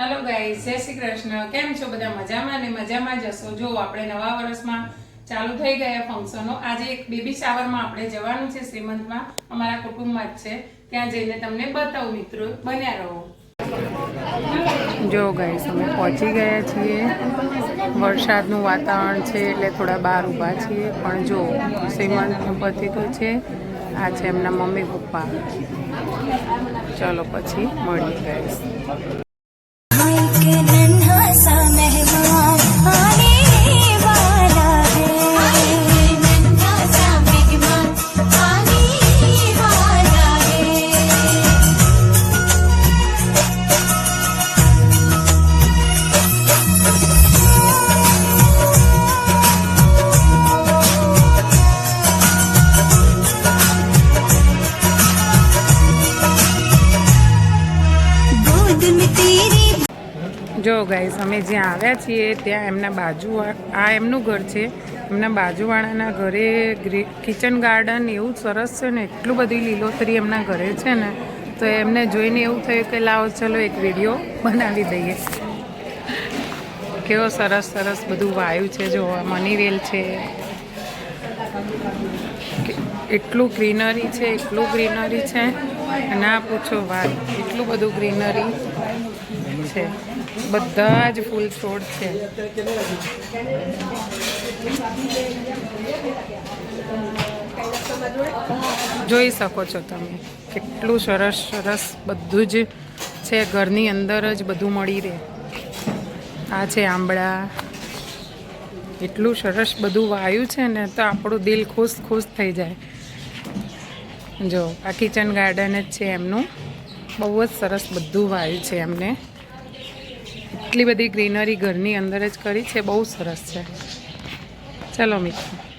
Hello ગાઈ જય શ્રી કૃષ્ણ. કેમ છો બધા? મજામાં ને મજામાં જ હશો? જો આપણે નવા વર્ષમાં ચાલુ થઈ ગયા ફંક્શનો. આજે એક બેબી શાવરમાં આપણે જવાનું છે શ્રીમંતમાં. અમારા કુટુંબમાં જ છે. ત્યાં જઈને તમને બતાવું મિત્રો. બન્યા રહો. જો ગાઈસ અમે પહોંચી ગયા છીએ. વરસાદનું વાતાવરણ છે એટલે થોડા બહાર ઊભા છીએ. પણ જો શ્રીમંતનું પતિ તો છે. આ છે એમના મમ્મી પપ્પા. ચલો પછી મળીએ ગાઈસ જો ગાઈસ અમે જ્યાં આવ્યા છીએ, ત્યાં એમના બાજુ આ એમનું ઘર છે. એમના બાજુવાળાના ઘરે કિચન ગાર્ડન એવું સરસ છે ને, એટલું બધી લીલોતરી એમના ઘરે છે ને, તો એમને જોઈને એવું થયું કે લાવો, ચલો એક વીડિયો બનાવી દઈએ. કેવો સરસ સરસ બધું વાયુ છે જો મનીવેલ છે. એટલું ગ્રીનરી છે, એટલું ગ્રીનરી છે. ના પૂછો વાત, એટલું બધું ગ્રીનરી છે. બધા જ ફૂલ છોડ છે. જોઈ શકો છો તમે, કેટલું સરસ સરસ બધું જ છે. ઘરની અંદર જ બધું મળી રહે. આ છે આંબળા. એટલું સરસ બધું વાયુ છે ને, તો આપણું દિલ ખુશ ખુશ થઈ જાય. જો, આ કિચન ગાર્ડન જ છે એમનું. બહુ જ સરસ બધું વાયુ છે એમને. એટલી બધી ગ્રીનરી ઘરની અંદર જ કરી છે, બહુ સરસ છે. ચલો મિત્રો.